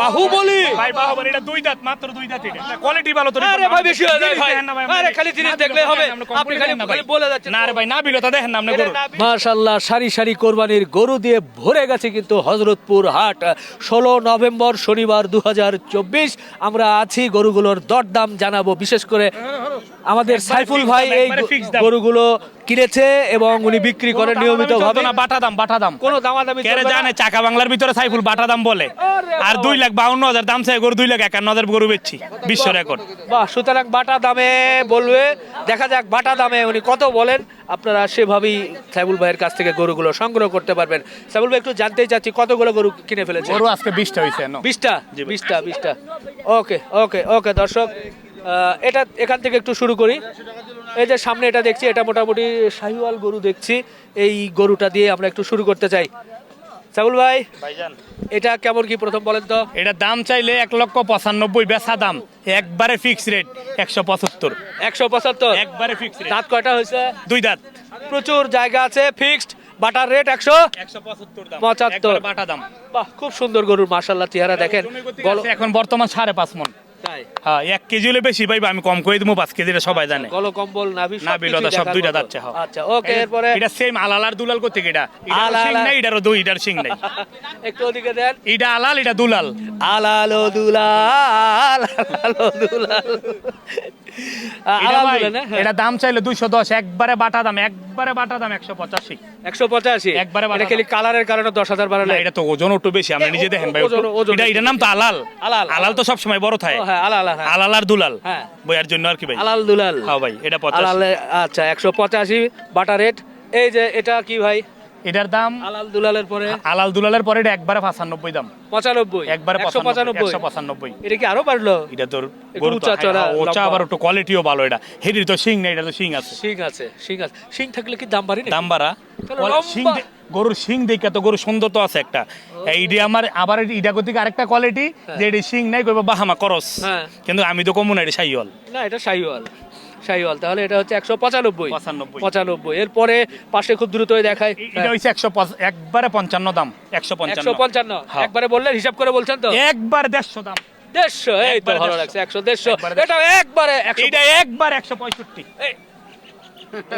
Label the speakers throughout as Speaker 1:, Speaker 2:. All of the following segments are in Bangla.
Speaker 1: বাহুবলী
Speaker 2: ভাই বাহুবলী এটা দুই দাঁত মাত্র দুই দাঁত এটা। কোয়ালিটি ভালো তো
Speaker 1: আরে ভাই বেশি হয়ে যায় ভাই। আরে খালি জিনিস দেখলে হবে। আপনি খালি খালি বলে যাচ্ছেন।
Speaker 2: না রে ভাই না বিলতা দেখেন না আপনি গরু
Speaker 1: মাশাল্লাহ সারি সারি কোরবানির গরু দিয়ে ভরে গেছে কিন্তু হজরতপুর হাট। ষোলো নভেম্বর শনিবার দু হাজার চব্বিশ আমরা আছি গরুগুলোর দরদাম জানাব। বিশেষ করে আমাদের সাইফুল ভাই এই। গরুগুলো কিনেছে এবং উনি বিক্রি করেন নিয়মিত ভাবে
Speaker 2: না বাটা দাম বাটা দাম।
Speaker 1: কোনো দামাদামি
Speaker 2: কেরে
Speaker 1: চলবে
Speaker 2: জানে চাকা বাংলার ভিতরে সাইফুল বাটা দাম বলে।
Speaker 1: আর
Speaker 2: দুই লাখ বাউন্ন হাজার দাম চাই গরু দুই লাখ একান্ন হাজার গরু বেচছি বিশ্ব রেকর্ড।
Speaker 1: বাহ সুতরাং বাটা দামে বলবে। দেখা যাক বাটা দামে উনি কত বলেন। আপনারা সেভাবেই সাইবুল ভাইয়ের কাছ থেকে গরুগুলো সংগ্রহ করতে পারবেন। সাইবুল ভাই একটু জানতেই চাচ্ছি কতগুলো গরু কিনে ফেলেছে
Speaker 2: গরু আজকে বিশটা হয়েছে
Speaker 1: বিশটা। বিশটা বিশটা। ওকে ওকে ওকে দর্শক। এটা এখান থেকে একটু শুরু করি। এই যে সামনে এটা দেখছি এটা মোটামুটি শাহিওয়াল গরু দেখছি। এই গরুটা দিয়ে আমরা একটু শুরু করতে চাই। সাইবুল ভাই এটা কেমন কি প্রথম বলেন তো?
Speaker 2: এটা দাম চাইলে এক লক্ষ পঁচানব্বই বেচা দাম। একবারে ফিক্স রেট একশো পঁচাত্তর।
Speaker 1: একশো পঁচাত্তর?
Speaker 2: একবারে ফিক্স
Speaker 1: দাঁত কয়টা হয়েছে?
Speaker 2: দুই দাঁত।
Speaker 1: প্রচুর জায়গা আছে ফিক্সড বাটার রেট একশো
Speaker 2: পঁচাত্তর বাটা দাম।
Speaker 1: বাহ খুব সুন্দর গরুর মার্শাল্লাহ চেহারা দেখেন।
Speaker 2: এখন বর্তমান সাড়ে পাঁচ মন। হ্যাঁ এক কেজি হলে বেশি পাইবা আমি কম করে দেবো পাঁচ কেজিটা সবাই জানে।
Speaker 1: গল কম্বল নাভি
Speaker 2: না
Speaker 1: সবকিছুই
Speaker 2: সব দুইটা যাচ্ছে হ্যাঁ।
Speaker 1: আচ্ছা ওকে এরপরে?
Speaker 2: এটা সেম আলালার দুলাল করতে এটা?
Speaker 1: আলাল
Speaker 2: নাই এটারও দুই এটার সিং নাই।
Speaker 1: একটু ওদিকে দেন।
Speaker 2: এটা আলাল এটা দুলাল।
Speaker 1: আলালো দুলাল আলালো দুলাল।
Speaker 2: এটা
Speaker 1: না?
Speaker 2: এটা দাম চাইলে দুইশো দশ একবারে বাটা দাম একবারে বাটা দাম একশো পঁচাশি।
Speaker 1: একশো পঁচাশি?
Speaker 2: একবারে বাটা
Speaker 1: খালি কালারের কারণে দশ হাজার বাড়ালে
Speaker 2: এটা তো ওজন একটু বেশি আপনি নিজে দেখেন ভাই এটা এটার নাম তো আলাল।
Speaker 1: আলাল।
Speaker 2: আলাল তো সবসময় বড় থাকে।
Speaker 1: হ্যাঁ আলাল হ্যাঁ।
Speaker 2: আলাল আর দুলাল।
Speaker 1: হ্যাঁ।
Speaker 2: বইয়ার জন্য আর কি ভাই?
Speaker 1: আলাল দুলাল।
Speaker 2: হ্যাঁ ভাই এটা পঁচাশি।
Speaker 1: আচ্ছা একশো পঁচাশি বাটার রেট এই যে এটা কি ভাই?
Speaker 2: এটার দাম
Speaker 1: আলাল দুলালের পরে?
Speaker 2: আলাল দুলালের পরে এটা একবারে পাঁচানব্বই দাম।
Speaker 1: পঁচানব্বই?
Speaker 2: একবারে
Speaker 1: পঁচানব্বই
Speaker 2: একশো পঁচানব্বই।
Speaker 1: এটা কি আরও বাড়লো?
Speaker 2: এটা তোর গরু
Speaker 1: উঁচা চড়া,
Speaker 2: হ্যাঁ, উঁচা আবার একটু কোয়ালিটিও ভালো এটা। হেডির তো শিং নেই এটা তো শিং আছে।
Speaker 1: শিং আছে শিং আছে। শিং থাকলে কি দাম বাড়ি না
Speaker 2: দাম বাড়া। শিং গরুর শিং দেখে তো গরুর সুন্দর তো আছে একটা। এইডি আমার আবার ইডা গতিকে আরেকটা কোয়ালিটি যে এটি শিং নাই কইবা বাহামা করস
Speaker 1: হ্যাঁ।
Speaker 2: কিন্তু আমি তো কমু না এটা সাইওয়াল।
Speaker 1: না এটা শাহিওয়াল শাহিওয়াল তাহলে এটা হচ্ছে একশো পঁচানব্বই।
Speaker 2: পঁচানব্বই।
Speaker 1: এরপরে পাশে খুব দ্রুতই দেখায়
Speaker 2: এটা একশো একবারে পঞ্চান্ন দাম একশো পঞ্চান্ন।
Speaker 1: পঞ্চান্ন।
Speaker 2: হ্যাঁ।
Speaker 1: একবারে বললেন হিসাব করে বলছেন তো?
Speaker 2: একবার দেড়শো দাম।
Speaker 1: দেড়শো? এই তো ভালো লাগছে একশো দেড়শো। এটা একবারে
Speaker 2: এটা একবার একশো পঁয়ষট্টি।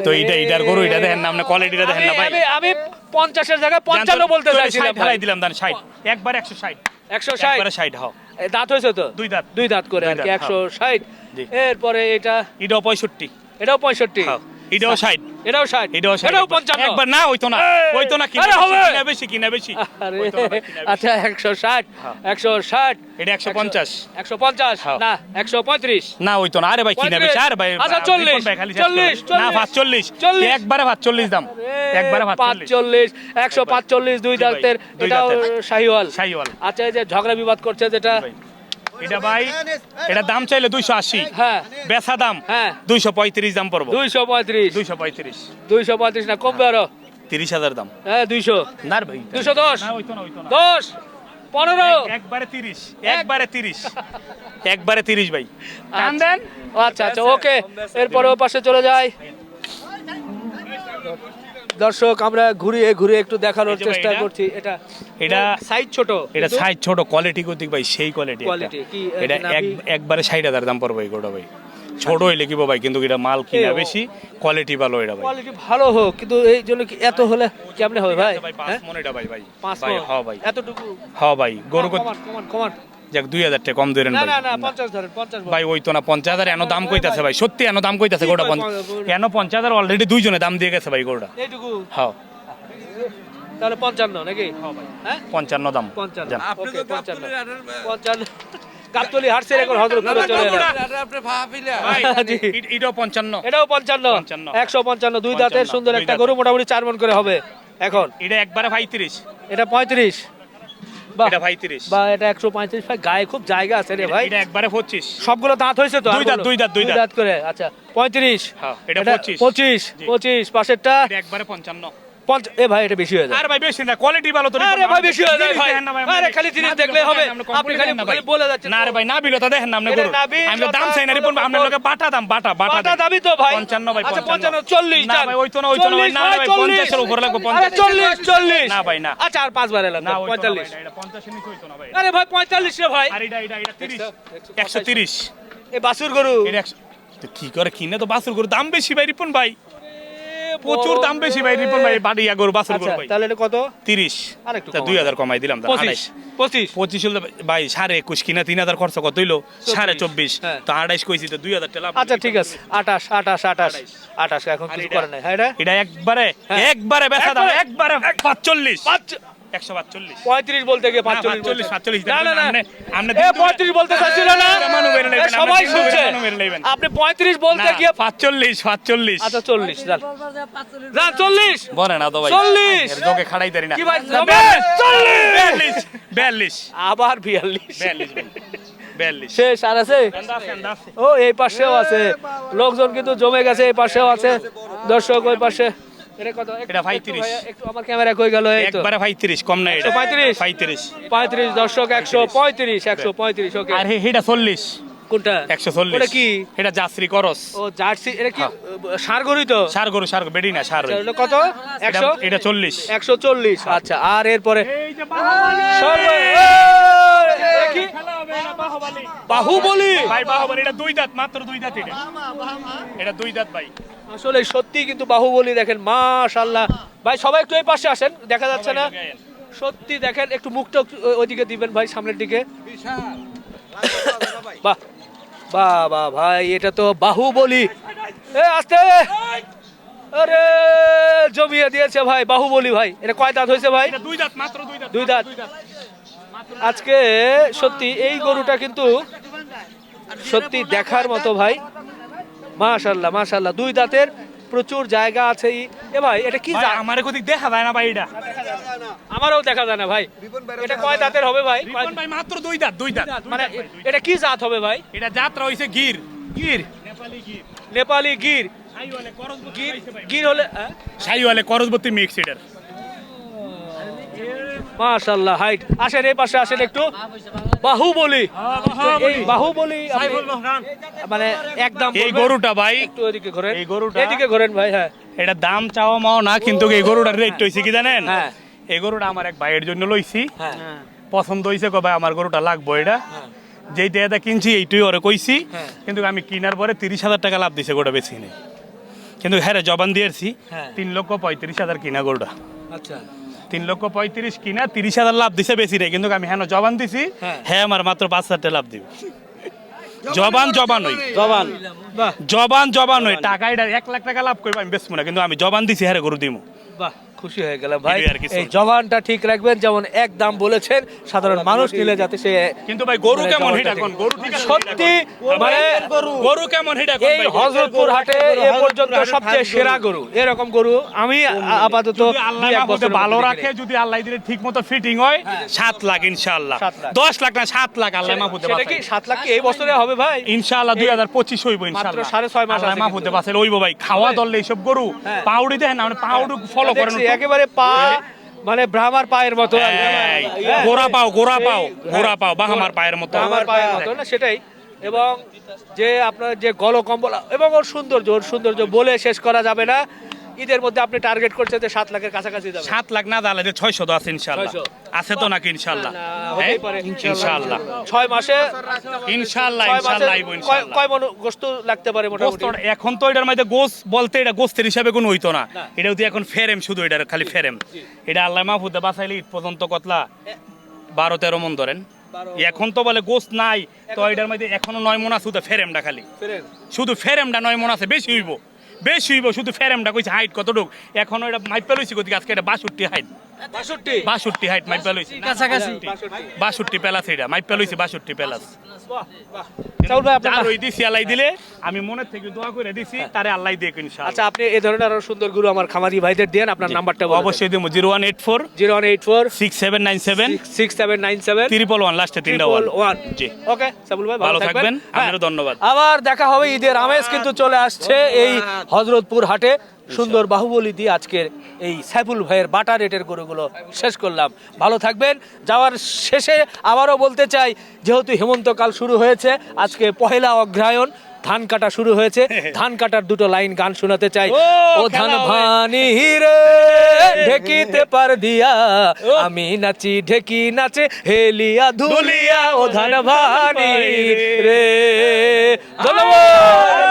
Speaker 2: তো এইটা এইটার গরু এটা দেখেন না আপনি কোয়ালিটিটা দেখেন না ভাই।
Speaker 1: আমি পঞ্চাশের জায়গায় পঞ্চান্ন বলতে চাইছিলাম
Speaker 2: ফেলাই দিলাম দান ষাট। একবার একশো ষাট।
Speaker 1: একশো ষাট?
Speaker 2: ষাট হও
Speaker 1: দাঁত হয়েছে তো?
Speaker 2: দুই দাঁত।
Speaker 1: দুই দাঁত করে আর কি একশো ষাট।
Speaker 2: জি।
Speaker 1: এরপরে এটা
Speaker 2: এটাও পঁয়ষট্টি।
Speaker 1: এটাও পঁয়ষট্টি।
Speaker 2: হ্যাঁ, এটাও ষাট।
Speaker 1: এটাও ষাট।
Speaker 2: এটাও ষাট।
Speaker 1: এটাও পঞ্চান্ন।
Speaker 2: একবার না হইতো না। হইতো না কিনা বেশি,
Speaker 1: হবে।
Speaker 2: কিনা বেশি কিনা।
Speaker 1: আচ্ছা একশো ষাট
Speaker 2: হ্যাঁ।
Speaker 1: একশো ষাট।
Speaker 2: এটা একশো পঞ্চাশ।
Speaker 1: একশো পঞ্চাশ
Speaker 2: হ্যাঁ।
Speaker 1: না একশো পঁয়ত্রিশ।
Speaker 2: না হইতো না। আরে ভাই কিনা বেশি। আরে ভাই
Speaker 1: আচ্ছা, চল্লিশ, চল্লিশ,
Speaker 2: না
Speaker 1: চল্লিশ,
Speaker 2: পাঁচ চল্লিশ।
Speaker 1: চল্লিশ।
Speaker 2: একবারে পাঁচ চল্লিশ দাম একবারে পাঁচ চল্লিশ
Speaker 1: একশো পাঁচচল্লিশ দুই
Speaker 2: জি
Speaker 1: দাঁতের এটাও। শাহিওয়াল।
Speaker 2: শাহিওয়াল।
Speaker 1: আচ্ছা এই যে ঝগড়া বিবাদ করছে যেটা।
Speaker 2: এটা ভাই এটা দাম চাইলে দুইশো আশি।
Speaker 1: হ্যাঁ।
Speaker 2: বেচা দাম
Speaker 1: হ্যাঁ।
Speaker 2: দুইশো পঁয়ত্রিশ দাম পড়ব।
Speaker 1: দুইশো পঁয়ত্রিশ।
Speaker 2: দুইশো পঁয়ত্রিশ।
Speaker 1: দুইশো পঁয়ত্রিশ না কমবে আরও।
Speaker 2: তিরিশ হাজার দাম।
Speaker 1: হ্যাঁ দুইশো।
Speaker 2: না ভাই।
Speaker 1: দুশো। দশ দশ। পনেরো।
Speaker 2: একবারে তিরিশ। একবারে তিরিশ। একবারে তিরিশ ভাই। টান দেন।
Speaker 1: আচ্ছা আচ্ছা ওকে। এরপরে ও পাশে চলে যাই দর্শক আমরা ঘুরিয়ে ঘুরিয়ে একটু দেখানোর চেষ্টা করছি। এটা
Speaker 2: এটা
Speaker 1: সাইজ ছোট
Speaker 2: এটা সাইজ ছোট কোয়ালিটি কর্তিক ভাই সেই কোয়ালিটি
Speaker 1: Quality, কি,
Speaker 2: এটা এক একবারে ষাট হাজার দাম পড়বে গোটা ভাই। ছোট হইলে কি ভাই কিন্তু এটা মাল কিনা বেশি কোয়ালিটি ভালো এটা ভাই।
Speaker 1: কোয়ালিটি ভালো হোক কিন্তু এই জন্য কি এত হলে কেমনে হবে ভাই?
Speaker 2: পাঁচ
Speaker 1: হ্যাঁ?
Speaker 2: মন এটা ভাই ভাই।
Speaker 1: পাঁচ
Speaker 2: ভাই
Speaker 1: মণ?
Speaker 2: হ ভাই।
Speaker 1: এতটুকু?
Speaker 2: হ ভাই গরু
Speaker 1: কমান কমান কমান।
Speaker 2: যাক দুই হাজার টাকা কম ধরেন
Speaker 1: না
Speaker 2: ভাই। ওই তো না পঞ্চাশ হাজার এনো দাম কইতাছে ভাই সত্যি এনো দাম কইতাছে গোটা পঞ্চাশ এনো পঞ্চাশ হাজার অলরেডি দুইজনে দাম দিয়ে গেছে ভাই গোটা হ্যাঁ।
Speaker 1: তাহলে পঞ্চান্ন নাকি? হ্যাঁ হ্যাঁ?
Speaker 2: পঞ্চান্ন দাম।
Speaker 1: পঞ্চান্ন। পঞ্চান্ন। দুই দাঁতের সুন্দর একটা গরু মোটামুটি চার মন করে হবে এখন।
Speaker 2: এটা একবারে 35
Speaker 1: এটা 35
Speaker 2: এটা ভাই 30
Speaker 1: বা এটা 135 ভাই গায়ে খুব জায়গা আছে রে ভাই।
Speaker 2: এটা একবারে 25
Speaker 1: সবগুলো দাঁত হয়েছে তো?
Speaker 2: দুই দাঁত দুই দাঁত দুই দাঁত।
Speaker 1: করে। আচ্ছা 35
Speaker 2: হ্যাঁ এটা 25 25
Speaker 1: 25 পাশেরটা।
Speaker 2: এটা একবারে
Speaker 1: 55 এ ভাই এটা বেশি হয়ে যায়।
Speaker 2: আরে ভাই বেশি না কোয়ালিটি ভালো তো
Speaker 1: আরে ভাই বেশি হয়ে যায় ভাই।
Speaker 2: দেখেন না ভাই,
Speaker 1: আরে খালি জিনিস দেখলে হবে।
Speaker 2: না, আপনি
Speaker 1: খালি
Speaker 2: ভাই।
Speaker 1: খালি বলে যাচ্ছেন
Speaker 2: না রে ভাই না বিলতা দেখেন না আপনি
Speaker 1: এটা
Speaker 2: আমি দাম চাই না রিপন আপনার লোকে বাটা দাম বাটা বাটা
Speaker 1: বাটা দাবি তো ভাই।
Speaker 2: পঞ্চান্ন ভাই
Speaker 1: আচ্ছা
Speaker 2: পঞ্চান্ন
Speaker 1: পঞ্চান্ন চল্লিশ
Speaker 2: না ভাই ওই তো না ওই তো না ভাই, না
Speaker 1: ভাই,
Speaker 2: লাগবে না ভাই না।
Speaker 1: আচ্ছা আর পাঁচ বার এলাম
Speaker 2: ভাই, না, এটা পঞ্চাশের নিচে হইতো না ভাই।
Speaker 1: আরে ভাই রে ভাই।
Speaker 2: আর এটা এটা
Speaker 1: এই বাসুর গরু।
Speaker 2: এটা কি করে কিনে তো বাসুর গরু দাম বেশি ভাই রিপন ভাই। প্রচুর দাম বেশি ভাই রিপন ভাই বাড়িয়া গরু বাসুর
Speaker 1: আচ্ছা
Speaker 2: গরু ভাই।
Speaker 1: তাহলে এটা কত?
Speaker 2: তিরিশ।
Speaker 1: আর একটু
Speaker 2: 2000
Speaker 1: কমাই
Speaker 2: দিলাম দাম,
Speaker 1: পঁচিশ
Speaker 2: আড়াইশ।
Speaker 1: পঁচিশ।
Speaker 2: পঁচিশ হলে ভাই সাড়ে একুশ কিনা তিন হাজার খরচ কত হইল? সাড়ে চব্বিশ।
Speaker 1: হ্যাঁ।
Speaker 2: তো আড়াইশ কইছি তো দুই হাজার টাকা লাভ
Speaker 1: আচ্ছা ঠিক আছে। আটাশ আটাশ আটাশ আটাশ এখন
Speaker 2: আর
Speaker 1: কিছু? করে নাই। হ্যাঁ এটা?
Speaker 2: এটা একবারে
Speaker 1: হ্যাঁ।
Speaker 2: একবারে বেচা দাম
Speaker 1: একবারে?
Speaker 2: একবারে পাঁচচল্লিশ।
Speaker 1: পাঁচ
Speaker 2: একশো পাঁচচল্লিশ
Speaker 1: পঁয়ত্রিশ বলতে গিয়ে
Speaker 2: পাঁচচল্লিশ
Speaker 1: পাঁচচল্লিশ
Speaker 2: পাঁচচল্লিশ
Speaker 1: না না না। পঁয়ত্রিশ বলতে চাচ্ছিল না।
Speaker 2: মেরে নেবেন,
Speaker 1: এ, সবাই শুনছে।
Speaker 2: মেরে নেবেন।
Speaker 1: আপনি পঁয়ত্রিশ বলতে গিয়ে
Speaker 2: পাঁচচল্লিশ পাঁচচল্লিশ।
Speaker 1: আচ্ছা চল্লিশ যান। যান চল্লিশ।
Speaker 2: বলে না তো ভাই।
Speaker 1: চল্লিশ।
Speaker 2: এর খাড়াই তারি না।
Speaker 1: কি ভাই
Speaker 2: না,
Speaker 1: চল্লিশ।
Speaker 2: বিয়াল্লিশ। বিয়াল্লিশ
Speaker 1: আবার বিয়াল্লিশ।
Speaker 2: বিয়াল্লিশ বিয়াল্লিশ।
Speaker 1: শেষ আর আছে। ও এই পাশেও আছে। লোকজন কিন্তু জমে গেছে এই পাশেও আছে। দর্শক ওই পাশে। এটা কত?
Speaker 2: এটা ভাই
Speaker 1: একটু
Speaker 2: 30
Speaker 1: ভাইয়া, একটু আমার ক্যামেরা কই গেল? এই তো
Speaker 2: একবারে ভাই তিরিশ কম না এটা।
Speaker 1: 135?
Speaker 2: পঁয়ত্রিশ?
Speaker 1: পঁয়ত্রিশ। দর্শক একশো পঁয়ত্রিশ। একশো পঁয়ত্রিশ ওকে
Speaker 2: আর হে- হেটা চল্লিশ।
Speaker 1: কোনটা?
Speaker 2: একশো চল্লিশ।
Speaker 1: ওটা কি?
Speaker 2: এটা করস।
Speaker 1: ও জার্সি এটা কি
Speaker 2: হ্যাঁ।
Speaker 1: সার গরুই তো?
Speaker 2: সার গরু সার বেডি না সার।
Speaker 1: আচ্ছা, কত? একশো?
Speaker 2: এটা- এটা চল্লিশ।
Speaker 1: একশো চল্লিশ আচ্ছা আর এরপরে? এটা কি? বাহুবলি।
Speaker 2: ভাই বাহুবলি এটা দুই দাঁত মাত্র দুই দাঁত এটা। এটা দুই দাঁত ভাই।
Speaker 1: আসলে সত্যি কিন্তু বাহুবলি দেখেন মাশাল্লাহ ভাই সবাই একটু এই পাশে আসেন দেখা যাচ্ছে না। সত্যি দেখেন একটু মুখটা ওইদিকে দিবেন ভাই সামনের দিকে। বাহ বাহ বাহ ভাই এটা তো বাহুবলি। এ আস্তে। আরে জমিয়ে দিয়েছে ভাই বাহুবলি ভাই। এটা কয় দাঁত হয়েছে ভাই?
Speaker 2: দুই দাঁত মাত্র দুই দাঁত।
Speaker 1: দুই দাঁত। আজকে সত্যি এই গরুটা কিন্তু সত্যি দেখার মতো ভাই। মাশাল্লাহ মাশাল্লাহ দুই দাঁতের প্রচুর জায়গা আছে এ ভাই এটা কি
Speaker 2: আমার কোদিক দেখা যায় না ভাই এটা।
Speaker 1: আমারও দেখা যায় না ভাই। এটা কয় দাঁতের হবে ভাই? কয়-
Speaker 2: ভাই মাত্র দুই দাঁত দুই দাঁত।
Speaker 1: মানে এটা কি জাত হবে ভাই?
Speaker 2: এটা যাত্রা হইছে গির।
Speaker 1: গির?
Speaker 2: নেপালি গির।
Speaker 1: নেপালি গির। হলে হ্যাঁ?
Speaker 2: শাহিওয়ালে করজবতী মিক্স এটার।
Speaker 1: মাশাল্লাহ হাইট। আসেন এই পাশে আসেন একটু। বাহুবলি তো এই বাহুবলি মানে একদম
Speaker 2: এই গরুটা ভাই
Speaker 1: একটু ওইদিকে ঘোরেন।
Speaker 2: এই গরুটা-
Speaker 1: এদিকে ঘোরেন ভাই হ্যাঁ।
Speaker 2: এটা দাম চাওয়া মাও না কিন্তু এই গরুটার রেট হইছে কি জানেন?
Speaker 1: হ্যাঁ।
Speaker 2: এই গরুটা আমার এক ভাইয়ের জন্য লইছি।
Speaker 1: হ্যাঁ।
Speaker 2: পছন্দ হইছে কবে আমার গরুটা লাগবো এটা। যেইটা এটা কিনছি এইটাই ওরে কইছি।
Speaker 1: হ্যাঁ।
Speaker 2: কিন্তু আমি কিনার পরে তিরিশ হাজার টাকা লাভ দিছে গোটা বেশি নেই কিন্তু হ্যাঁ রে, জবান দিয়েছি।
Speaker 1: হ্যাঁ।
Speaker 2: তিন লক্ষ পঁয়ত্রিশ হাজার কিনা গরুটা।
Speaker 1: আচ্ছা।
Speaker 2: তিন লক্ষ পঁয়ত্রিশ কিনা তিরিশ হাজার লাভ দিছে বেশি রে। কিন্তু আমি হ্যাঁ জবান দিছি
Speaker 1: হ্যাঁ।
Speaker 2: আমার মাত্র পাঁচ হাজার লাভ দিব। জবান জবান ওই
Speaker 1: জবান।
Speaker 2: জবান জবান ওই টাকা এটা এক লাখ টাকা লাভ করব আমি বেশ মনে কিন্তু আমি জবান দিছি হ্যাঁ গরু দিমু।
Speaker 1: বাহ খুশি হয়ে গেলাম ভাই। এই জবানটা ঠিক রাখবেন যেমন এক দাম বলেছেন সাধারণ মানুষ নিলে যাতে সে
Speaker 2: কিন্তু ভাই গরু
Speaker 1: মানে
Speaker 2: কেমন
Speaker 1: জবানটা
Speaker 2: হিটা কোন গরু ঠিক
Speaker 1: সত্যি মানে
Speaker 2: গরু কেমন হিটা কোন
Speaker 1: এই
Speaker 2: ভাই?
Speaker 1: হজরতপুর হাটে এ পর্যন্ত সবচেয়ে সেরা গরু এরকম গরু আমি আপাতত
Speaker 2: আল্লাহ ভালো রাখে যদি আল্লাহ দিলে ঠিক মতো ফিটিং হয়। সাত লাখ ইনশাআল্লাহ।
Speaker 1: সাত লাখ।
Speaker 2: দশ লাখ না সাত লাখ আল্লাহ মাহফুজে
Speaker 1: সেটা কি সাত লাখ কি এই বছরে হবে ভাই?
Speaker 2: ইনশাআল্লাহ দুই হাজার পঁচিশ হইব ইনশাআল্লাহ।
Speaker 1: সাড়ে ছয় মাস
Speaker 2: আল্লাহ
Speaker 1: আছে
Speaker 2: মাহফুজে
Speaker 1: কিন্তু।
Speaker 2: বাসের ভাই। খাওয়া দলে এইসব গরু
Speaker 1: হ্যাঁ।
Speaker 2: পাউডি দেখেন না মানে পাউডু ফলো করেন।
Speaker 1: একেবারে পা মানে ব্রাহ্মার পায়ের মতো।
Speaker 2: গোড়া পাও গোড়া পাও গোড়া পাও বাহামার পায়ের মতো।
Speaker 1: আমার পায়ের মতো না সেটাই। এবং যে আপনার যে গলকম্বল এবং ওর সৌন্দর্য ওর সৌন্দর্য বলে শেষ করা যাবে না। ঈদের মধ্যে আপনি টার্গেট করছেন যে সাত লাখের কাছাকাছি যাবে।
Speaker 2: সাত লাখ না দাঁড়ালে ছয়শো তো আছে ইনশাআল্লাহ। আছে তো নাকি ইনশাআল্লাহ?
Speaker 1: না,
Speaker 2: হ্যাঁ? ইনশাআল্লাহ।
Speaker 1: ছয় মাসে মাসে
Speaker 2: ইনশাআল্লাহ
Speaker 1: কয়- মন গোস্ত লাগতে পারে মোটামুটি?
Speaker 2: এখন তো এটার মধ্যে গোস বলতে এটা গোস্তের হিসাবে কোনো হইতো না। এটা হচ্ছে এখন ফেরেম শুধু এটার খালি ফেরেম। এটা আল্লাহ মাহফুদে বাঁচাইলে ঈদ পর্যন্ত কতলা? বারো তেরো মন ধরেন। এখন তো বলে গোস্ত নাই তো এটার মধ্যে এখনও নয় মন আছে শুধু ফেরেমটা খালি। শুধু ফেরেমটা নয় মন আছে বেশি হইব। বেশি হইব, শুধু ফেরেমটা কইছে হাইট কতটুক? এখনও এটা মাইপ লইছি গতিকে আজকে এটা বাষট্টি হাইট।
Speaker 1: বাষট্টি।
Speaker 2: হাইট মাইপা লইছি
Speaker 1: কাছাকাছি।
Speaker 2: বাষট্টি এটা মাইপা লইছি বাষট্টি আমি থেকে দোয়া করে দিছি তারে আল্লাহ দিয়ে
Speaker 1: আচ্ছা আপনি এই ধরনের আরও সুন্দর গুরু আমার খামারি ভাইদের দেন আপনার নাম্বারটা
Speaker 2: অবশ্যই দেবো zero one eight four
Speaker 1: zero one eight four
Speaker 2: six seven nine seven
Speaker 1: six seven nine seven
Speaker 2: one লাস্টে তিনটা
Speaker 1: ওয়ান।
Speaker 2: ওয়ান। জি।
Speaker 1: ওকে সাবুল ভাই
Speaker 2: ভালো থাকবেন।
Speaker 1: হ্যাঁ।
Speaker 2: আপনারও ধন্যবাদ।
Speaker 1: আবার দেখা হবে ঈদের আমেজ কিন্তু চলে আসছে এই হজরতপুর হাটে। সুন্দর বাহুবলী দিয়ে আজকের এই সাইফুল ভাইয়ের বাটা রেটের গরুগুলো শেষ করলাম। ভালো থাকবেন। যাওয়ার শেষে আবারও বলতে চাই যেহেতু হেমন্তকাল শুরু হয়েছে আজকে পহেলা অগ্রায়ণ ধান কাটা শুরু হয়েছে। ধান কাটার দুটো লাইন গান শোনাতে চাই।
Speaker 2: ও
Speaker 1: ধান ভানি রে ঢেকিতে পার দিয়া আমি নাচি ঢেকি নাচে হেলিয়া ধুলিয়া ও ধান ভানি রে ধন্যবাদ!